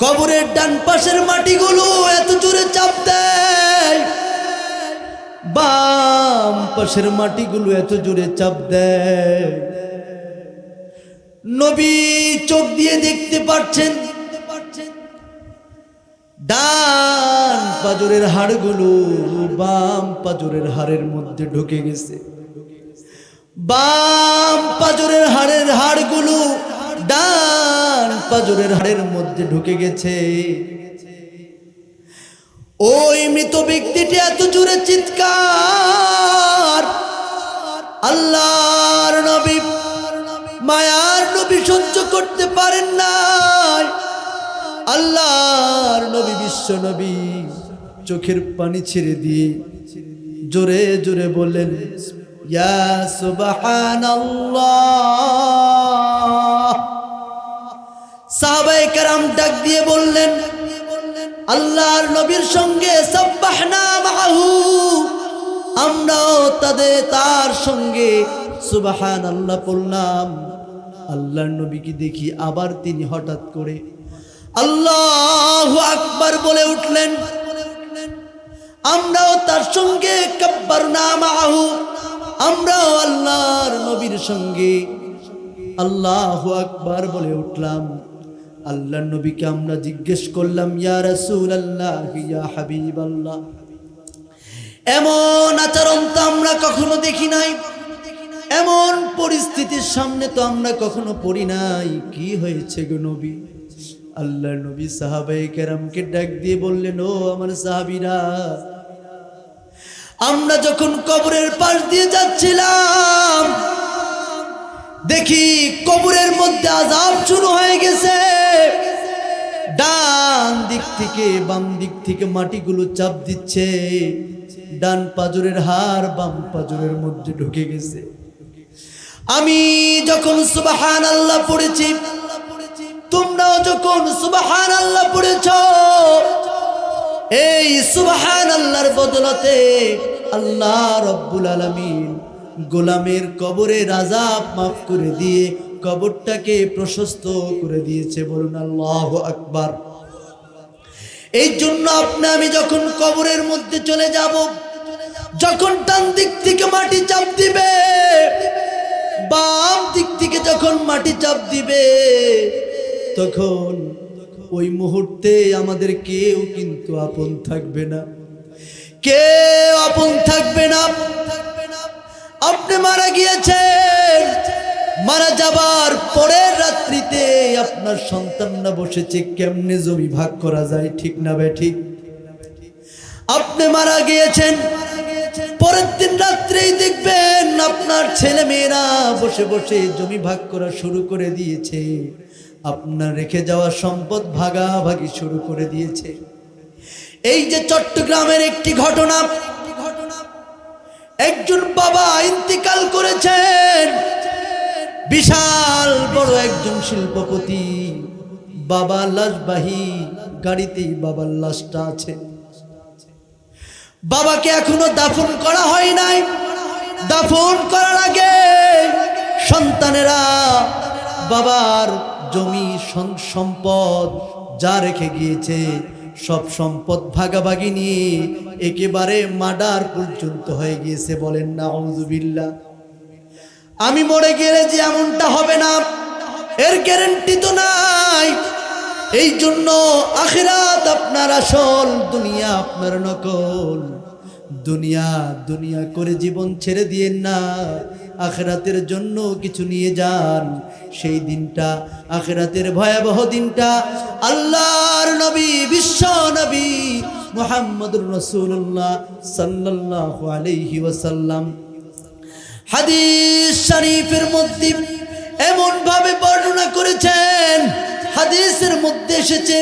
কবরের ডান পাশের মাটিগুলো এত জোরে চাপ দেয়। বাম পাশের মাটিগুলো এত জোরে চাপ দেয়। নবী চোখ দিয়ে দেখতে পাচ্ছেন ডান পাজরের হাড়গুলো বাম পাজরের হাড়ের মধ্যে ঢুকে গেছে। বাম পাজরের হাড়ের হাড়গুলো ডান পাজরের হাড়ের মধ্যে ঢুকে গেছে। ওই মৃত ব্যক্তিটি এত জোরে চিৎকার। আল্লাহর নবী মায়ার নবী সহ্য করতে পারেন না আল্লাহর নবী বিশ্ব নবী চোখের পানি ছেড়ে দিয়ে জোরে জোরে বললেন, ইয়া সুবহানাল্লাহ। কেরাম ডাক দিয়ে বললেন, আল্লাহর নবীর সঙ্গে আমরাও তাদের, তার সঙ্গে। সুবাহান আল্লাহ পড়লাম আল্লাহর নবীকে দেখি আবার তিনি হঠাৎ করে আল্লাহ আকবার বলে উঠলেন, আমরাও তার সঙ্গে কাব্বার নাম আহু আমরাও আল্লাহর নবীর সঙ্গে আল্লাহ আকবার বলে উঠলাম। আল্লাহর নবীকে আমরা জিজ্ঞেস করলাম, ইয়া আল্লাহ ইয়া হাবিব আল্লাহ এমন আচরণ তো আমরা কখনো দেখি নাই, এমন পরিস্থিতির সামনে তো আমরা কখনো পড়ি নাই। কি হয়েছে গো নবী? আল্লাহ নবী সাহাবাই কেরামকে ডাক দিয়ে বললেন, ও আমার সাহাবিরা, আমরা যখন কবরের পাশ দিয়ে যাচ্ছিলাম, দেখি কবরের মধ্যে আজাব শুরু থেকে বাম দিক থেকে মাটিগুলো চাপ দিচ্ছে। ডান পাজরের হার বাম পাজরের মধ্যে ঢুকে গেছে। আমি যখন সুবাহান আল্লাহ পড়েছি, তোমরাও যখন সুবাহান আল্লাহ পড়েছ, এই সুবাহান আল্লাহর বদলতে আল্লাহ রব্বুল আলমিন গোলামের কবরে রাজাব মাফ করে দিয়ে কবরটাকে প্রশস্ত করে দিয়েছে। বলুন আল্লাহ আকবার। এই জন্য আপনি, আমি যখন কবরের মধ্যে চলে যাব, যখন ডান দিক থেকে মাটি চাপ দিবে, বাম দিক থেকে যখন মাটি চাপ দিবে, তখন ওই মুহূর্তে আমাদের কেউ কিন্তু আপন থাকবে না। কেউ আপন থাকবে না। আপনি মারা গিয়েছেন, মারা যাবার পরের রাত্রিতে আপনার সন্তানরা বসেছে, কেমনে জমি ভাগ করা যায়, ঠিক না বে ঠিক? আপনি মারা গিয়েছেন, পরের দিন রাত্রেই দেখবেন আপনার ছেলে মেয়েরা বসে বসে জমি ভাগ করা শুরু করে দিয়েছে। আপনার রেখে যাওয়া সম্পদ ভাগাভাগি শুরু করে দিয়েছে। এই যে চট্টগ্রামের একটি ঘটনা, একজন বাবা ইন্তিকাল করেছেন বিশাল বড় একজন শিল্পপতি। বাবা লাশবাহী, গাড়িতেই বাবার লাশটা আছে। বাবাকে এখনও দাফন করা হয় নাই। দাফন করার আগে সন্তানেরা বাবার জমি সম্পদ যা রেখে গিয়েছে, সব সম্পদ ভাগাভাগি নিয়ে একেবারে মার্ডার পর্যন্ত হয়ে গিয়েছে বলেন না, আউযুবিল্লাহ। আমি মরে গেলে যে এমনটা হবে না, এর গ্যারেন্টি তো নাই। এই জন্য আখিরাত আপনার আসল, দুনিয়া আপনার নকল। দুনিয়া দুনিয়া করে জীবন ছেড়ে দিয়েন না। আখেরাতের জন্য কিছু নিয়ে যান। সেই দিনটা, আখেরাতের ভয়াবহ দিনটা আল্লাহর নবী, বিশ্ব নবী মোহাম্মদুর রসুল্লাহ সাল্লাল্লাহু আলাইহি ওয়াসাল্লাম। হাদিস শরীফের মধ্যে এমন ভাবে বর্ণনা করেছেন, হাদিসের মধ্যে এসেছে,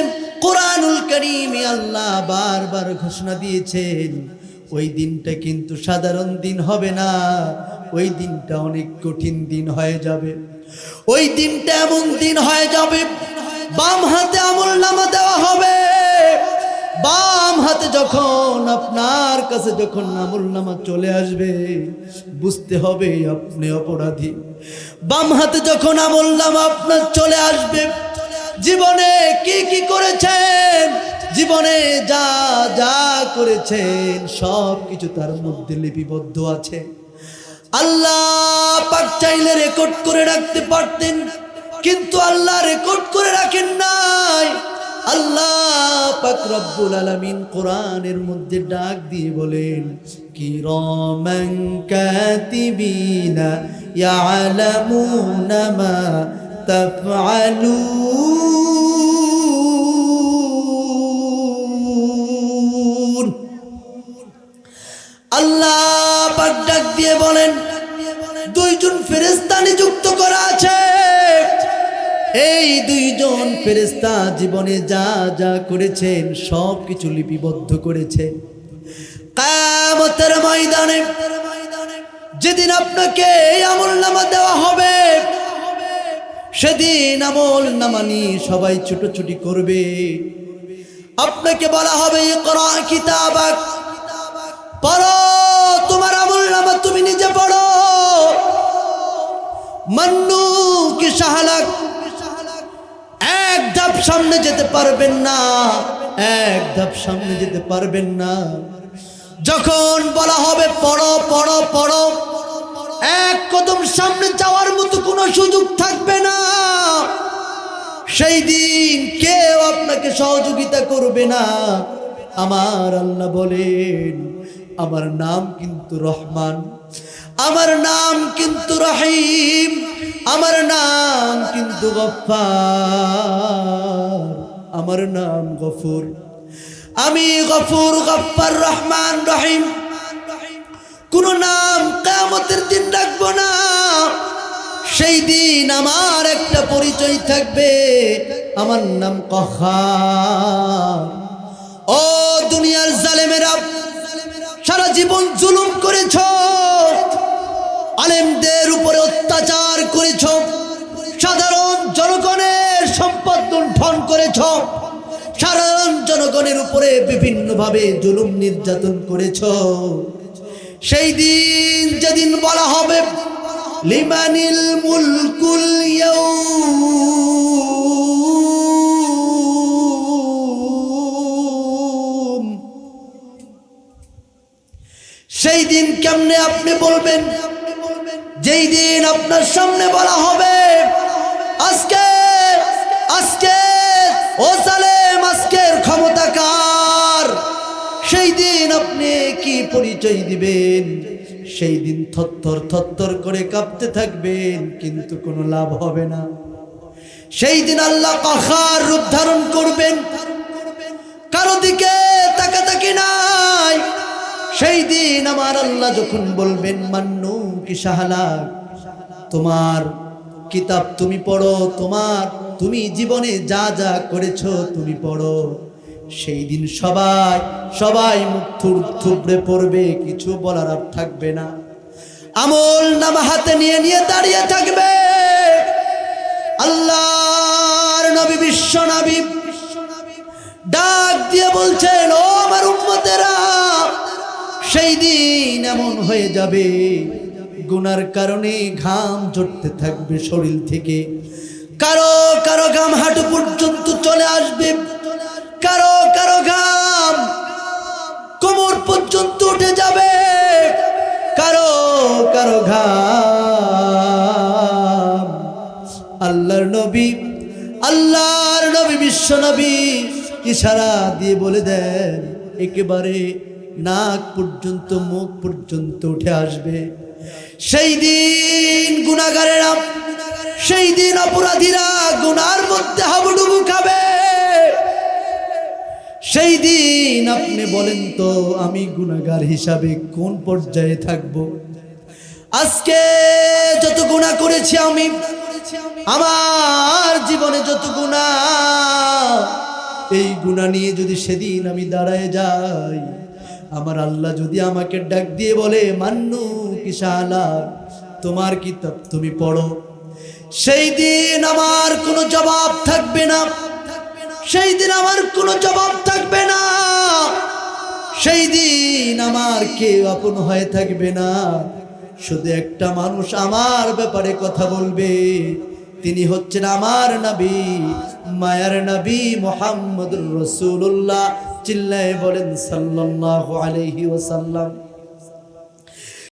কোরআনুল করিমে আল্লাহ বারবার ঘোষণা দিয়েছেন, ওই দিনটা কিন্তু সাধারণ দিন হবে না, ওই দিনটা অনেক কঠিন দিন হয়ে যাবে। ওই দিনটা এমন দিন হয়ে যাবে, বাম হাতে আমল নামা দেওয়া হবে, বাম হাতে যখন আপনার কাছে যখন আমল নামা চলে আসবে, বুঝতে হবে আপনি অপরাধী। বাম হাতে যখন আমল নামা আপনার চলে আসবে, জীবনে কি কি করেছেন, জীবনে যা যা করেছেন সব কিছু তার মধ্যে লিপিবদ্ধ আছে। আল্লাহ পাক চাইলে রেকর্ড করে রাখতে পারতেন, কিন্তু আল্লাহ রেকর্ড করে রাখেন নাই। কোরআনের মধ্যে ডাক দিয়ে বলেন, কিরামান কাতিবিনা আল্লাহ ডাক দিয়ে বলেন, দুইজন ফেরেস্তা নিযুক্ত করা আছে। এই দুইজন ফেরেস্তা জীবনে যা যা করেছেন, সব কিছু লিপিবদ্ধ করেছে। যেদিন আপনাকে এই আমল নামা দেওয়া হবে, সেদিন আমল নামা নিয়ে সবাই ছুটোছুটি করবে। আপনাকে বলা হবে পড়ো, তোমার আমল নামা তুমি নিজে পড়ো। মান্নু কি সাহালাক এক ধাপ সামনে যেতে পারবেন না। এক ধাপ সামনে যেতে পারবেন না। যখন বলা হবে পড়ো পড়ো পড়ো, এক কদম সামনে যাওয়ার মতো কোনো সুযোগ থাকবে না। সেই দিন কেউ আপনাকে সহযোগিতা করবে না। আমার আল্লাহ বলেন, আমার নাম কিন্তু রহমান, আমার নাম কিন্তু রহিম আমার নাম কিন্তু গফার আমার নাম গফুর। আমি গফুর গফার রহমান রহিম। কোন নাম কামতের দিন রাখব না। সেই দিন আমার একটা পরিচয় থাকবে। আমার নাম কহার। ও দুনিয়ার জালেমেরা, সারা জীবন জুলুম করেছ। আলেমদের উপরে অত্যাচার করেছ। সাধারণ জনগণের সম্পদ লুণ্ঠন করেছ। সাধারণ জনগণের উপরে বিভিন্নভাবে জুলুম নির্যাতন করেছ। সেই দিন যেদিন বলা হবে, লিমানিল মুলকুল সেই দিন কেমনে আপনি বলবেন? যেই দিন আপনার সামনে বলা হবে, আজকে আজকে, ও সালেম আজকের ক্ষমতা কার? সেই দিন আপনি কি পরিচয় দিবেন? সেই দিন থরথর থরথর করে কাঁপতে থাকবেন, কিন্তু কোনো লাভ হবে না। সেই দিন আল্লাহ কাহার রূপ ধারণ করবেন। কারও দিকে তাকাতাকি নাই। সেই দিন আমার আল্লাহ যখন বলবেন, মান্নু কি সাহালা তোমার কিতাব তুমি পড়ো, তোমার তুমি জীবনে যা যা করেছ তুমি পড়ো। সেই দিন সবাই সবাই মুখ থুবড়ে পড়বে, কিছু বলার আর থাকবে না। আমল নাম হাতে নিয়ে নিয়ে দাঁড়িয়ে থাকবে। আল্লাহর নবী, বিশ্ব নবী ডাক দিয়ে বলছেন, ও আমার উম্মতেরা, সেই দিন এমন হয়ে যাবে। গুনার কারণে ঘাম ঝরতে থাকবে শরীর থেকে। কারও কারও ঘাম হাঁটু পর্যন্ত চলে আসবে। কারও কারও ঘাম কোমর পর্যন্ত উঠে যাবে। কারও কারও ঘাম আল্লাহর নবী আল্লাহর নবী, বিশ্ব নবী ইশারা দিয়ে বলে দেন, একেবারে নাক পর্যন্ত, মুখ পর্যন্ত উঠে আসবে। সেই দিন গুণাগারেরা সেই দিন অপরাধীরা গুনার মধ্যে হাবুডুবু খাবে। সেই দিন আপনি বলেন তো, আমি গুণাগার হিসাবে কোন পর্যায়ে থাকব? আজকে যত গুণা করেছি আমি, আমার জীবনে যত গুণা এই গুণা নিয়ে যদি সেদিন আমি দাঁড়ায় যাই, আমার আল্লাহ যদি আমাকে ডাক দিয়ে বলে, মান্নু কিসালা তোমার কিতাব তুমি পড়ো। সেই দিন আমার কোনো জবাব থাকবে না। সেই দিন আমার কোনো জবাব থাকবে না। সেই দিন আমার কেউ আপন হয়ে থাকবে না। শুধু একটা মানুষ আমার ব্যাপারে কথা বলবে। তিনি হচ্ছেন আমার নবী, মায়ার নবী মোহাম্মদ রসুল্লাহ চিল্লায় বলেন সাল্লাল্লাহু আলাইহি ওয়াসাল্লাম।